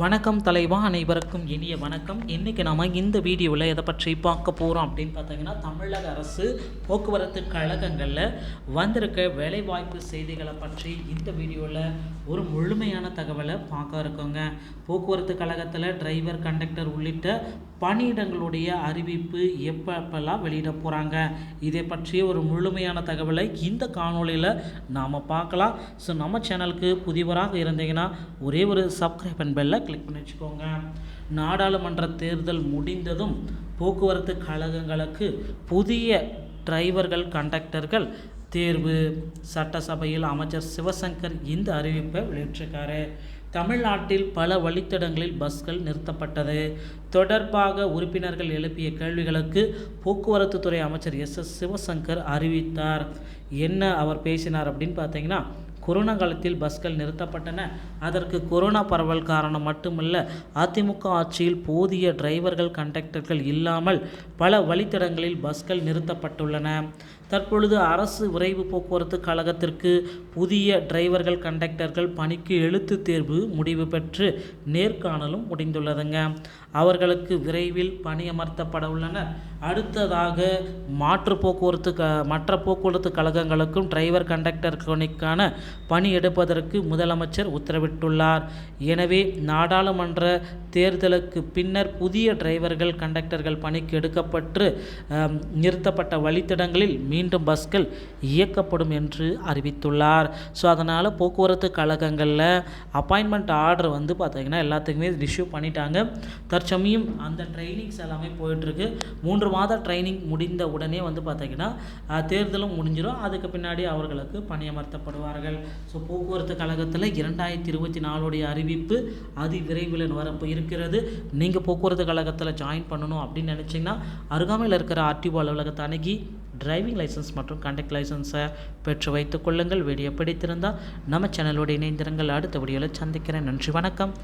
வணக்கம் தலைவா அனைவருக்கும் இனிய வணக்கம். இன்றைக்கி நம்ம இந்த வீடியோவில் எதை பற்றி பார்க்க போகிறோம் அப்படின்னு பார்த்தீங்கன்னா தமிழக அரசு போக்குவரத்து கழகங்களில் வந்திருக்க வேலைவாய்ப்பு செய்திகளை பற்றி இந்த வீடியோவில் ஒரு முழுமையான தகவலை பார்க்க இருக்கோங்க. போக்குவரத்து கழகத்தில் டிரைவர் கண்டக்டர் உள்ளிட்ட பணியிடங்களுடைய அறிவிப்பு எப்பப்பெல்லாம் வெளியிட போகிறாங்க இதை பற்றிய ஒரு முழுமையான தகவலை இந்த காணொளியில் நாம் பார்க்கலாம். ஸோ நம்ம சேனலுக்கு புதிவராக இருந்தீங்கன்னா ஒரே ஒரு சப்ஸ்கிரைப் அண்ட் பெல்லை கிளிக் பண்ணி வச்சுக்கோங்க. நாடாளுமன்ற தேர்தல் முடிந்ததும் போக்குவரத்து கழகங்களுக்கு புதிய டிரைவர்கள் கண்டக்டர்கள் தேர்வு சட்டசபையில் அமைச்சர் சிவசங்கர் இந்த அறிவிப்பை வெளியிட்டிருக்காரு. தமிழ்நாட்டில் பல வழித்தடங்களில் பஸ்கள் நிறுத்தப்பட்டது. தொடர்பாக உறுப்பினர்கள் எழுப்பிய கேள்விகளுக்கு போக்குவரத்துத்துறை அமைச்சர் எஸ் எஸ் சிவசங்கர் அறிவித்தார். என்ன அவர் பேசினார் அப்படின்னு பார்த்தீங்கன்னா கொரோனா காலத்தில் பஸ்கள் நிறுத்தப்பட்டன. அதற்கு கொரோனா பரவல் காரணம் மட்டுமல்ல அதிமுக ஆட்சியில் போதிய டிரைவர்கள் கண்டக்டர்கள் இல்லாமல் பல வழித்தடங்களில் பஸ்கள் நிறுத்தப்பட்டுள்ளன. தற்பொழுது அரசு விரைவு போக்குவரத்து கழகத்திற்கு புதிய டிரைவர்கள் கண்டக்டர்கள் பணிக்கு எழுத்து தேர்வு முடிவு பெற்று நேர்காணலும் முடிந்துள்ளதுங்க. அவர்களுக்கு விரைவில் பணியமர்த்தப்பட உள்ளனர். அடுத்ததாக மாற்று போக்குவரத்து க மற்ற போக்குவரத்து கழகங்களுக்கும் டிரைவர் கண்டக்டர் பணிக்கான பணி எடுப்பதற்கு முதலமைச்சர் உத்தரவிட்டுள்ளார். எனவே நாடாளுமன்ற தேர்தலுக்கு பின்னர் புதிய டிரைவர்கள் கண்டக்டர்கள் பணிக்கு எடுக்கப்பட்டு நிறுத்தப்பட்ட வழித்தடங்களில் மீண்டும் பஸ்கள் இயக்கப்படும் என்று அறிவித்துள்ளார். ஸோ அதனால் போக்குவரத்து கழகங்களில் அப்பாயின்மெண்ட் ஆர்டர் வந்து பார்த்திங்கன்னா எல்லாத்துக்குமே இஷ்யூ பண்ணிட்டாங்க. தற்சமயம் அந்த ட்ரைனிங்ஸ் எல்லாமே போயிட்டுருக்கு. மூன்று மாத ட்ரைனிங் முடிந்த உடனே வந்து பார்த்திங்கன்னா தேர்தலும் முடிஞ்சிடும் அதுக்கு பின்னாடி அவர்களுக்கு பணியமர்த்தப்படுவார்கள். ஸோ போக்குவரத்து கழகத்தில் இரண்டாயிரத்தி இருபத்தி நாலுடைய அறிவிப்பு அதி விரைவில் வரப்பு இருக்கிறது. நீங்கள் போக்குவரத்து கழகத்தில் ஜாயின் பண்ணணும் அப்படின்னு நினச்சிங்கன்னா அருகாமையில் இருக்கிற ஆர்டிஓ அலுவலகத்தை அணுகி டிரைவிங் லைசன்ஸ் மற்றும் கண்டக்ட் லைசன்ஸை பெற்று வைத்துக் கொள்ளுங்கள். வீடியோ பிடித்திருந்தால் நம்ம சேனலோடு இணைந்திருங்கள். அடுத்த வீடியோவில் சந்திக்கிறேன். நன்றி வணக்கம்.